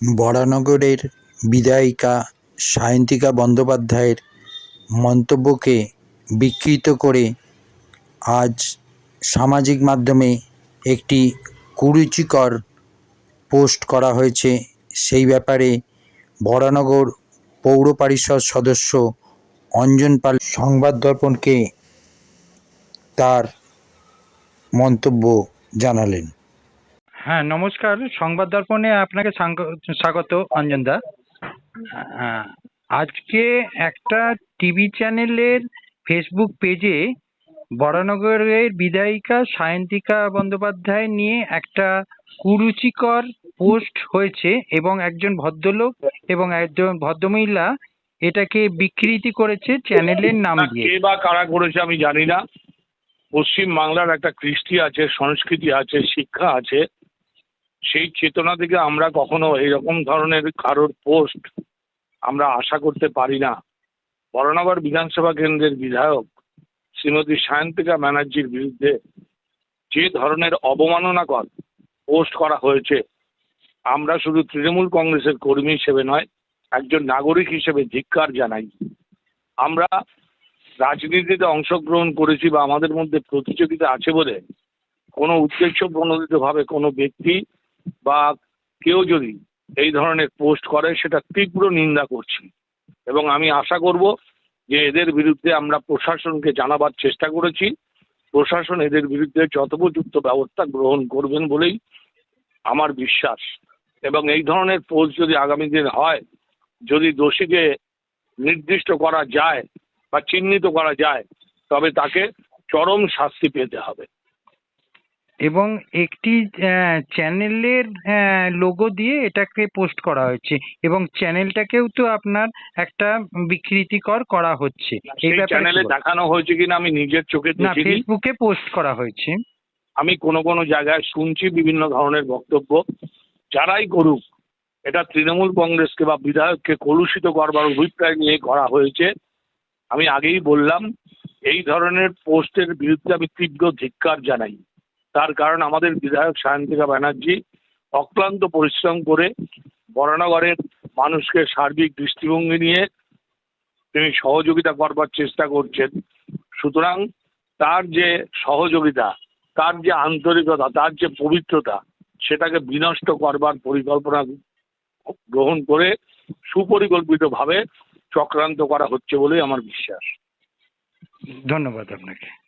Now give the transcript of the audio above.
বরানগরের বিধায়িকা সায়ন্তিকা বন্দ্যোপাধ্যায়ের মন্তব্যকে বিকৃত করে আজ সামাজিক মাধ্যমে একটি কুরুচিকর পোস্ট করা হয়েছে। সেই ব্যাপারে বরানগর পৌর পরিষদ সদস্য অঞ্জন পাল সংবাদ দর্পণকে তার মন্তব্য জানালেন। হ্যাঁ নমস্কার। সংবাদ দর্পণে আপনাকে স্বাগত অঞ্জনদা হ্যাঁ, আজকে একটা টিভি চ্যানেলের ফেসবুক পেজে বরানগরের বিধায়িকা সায়ন্তিকা বন্দ্যোপাধ্যায় নিয়ে একটা কুরুচিকর পোস্ট হয়েছে এবং একজন ভদ্রলোক এবং একজন ভদ্রমহিলা এটাকে বিকৃতি করেছে চ্যানেলের নাম দিয়ে। কে বা কারা করেছে আমি জানি না। পশ্চিম বাংলার একটা কৃষ্টি আছে সংস্কৃতি আছে শিক্ষা আছে। সেই চেতনা থেকে আমরা কখনো এইরকম ধরনের কারোর পোস্ট আমরা আশা করতে পারি না। বরানগর বিধানসভা কেন্দ্রের বিধায়ক শ্রীমতী সায়ন্তিকা ব্যানার্জির বিরুদ্ধে যে ধরনের অবমাননাকর পোস্ট করা হয়েছে, আমরা শুধু তৃণমূল কংগ্রেসের কর্মী হিসেবে নয়, একজন নাগরিক হিসেবে ধিক্কার জানাই। আমরা রাজনীতিতে অংশগ্রহণ করেছি বা আমাদের মধ্যে প্রতিযোগিতা আছে বলে কোনো উদ্দেশ্য প্রণোদিতভাবে কোনো ব্যক্তি বা কেউ যদি এই ধরনের পোস্ট করে, সেটা তীব্র নিন্দা করছি। এবং আমি আশা করব যে এদের বিরুদ্ধে আমরা প্রশাসনকে জানাবার চেষ্টা করেছি। প্রশাসন এদের বিরুদ্ধে যথোপযুক্ত ব্যবস্থা গ্রহণ করবেন বলেই আমার বিশ্বাস। এবং এই ধরনের পোস্ট যদি আগামী দিন হয়, যদি দোষীকে নির্দিষ্ট করা যায় বা চিহ্নিত করা যায়, তবে তাকে চরম শাস্তি পেতে হবে। এবং একটি আহ, চ্যানেলের লোগো দিয়ে এটাকে পোস্ট করা হয়েছে এবং চ্যানেলটাকেও তো আপনার একটা বিকৃতিকর করা হচ্ছে। এই চ্যানেলে দেখানো হয়েছে কিনা আমি নিজের চোখে না ফেসবুকে পোস্ট করা হয়েছে। আমি কোনো কোনো জায়গায় শুনছি বিভিন্ন ধরনের বক্তব্য। যারাই করুক এটা তৃণমূল কংগ্রেসকে বা বিধায়ককে কলুষিত করবার অভিপ্রায় নিয়ে করা হয়েছে। আমি আগেই বললাম এই ধরনের পোস্টের বিরুদ্ধে আমি তীব্র ধিক্কার জানাই। তার কারণ আমাদের বিধায়ক সায়ন্তিকা ব্যানার্জি অক্লান্ত পরিশ্রম করে বরানগরের মানুষকে সার্বিক দৃষ্টিভঙ্গি নিয়ে তিনি সহযোগিতা করবার চেষ্টা করছেন। সুতরাং তার যে সহযোগিতা, তার যে আন্তরিকতা, তার যে পবিত্রতা, সেটাকে বিনষ্ট করবার পরিকল্পনা গ্রহণ করে সুপরিকল্পিতভাবে চক্রান্ত করা হচ্ছে বলেই আমার বিশ্বাস। ধন্যবাদ আপনাকে।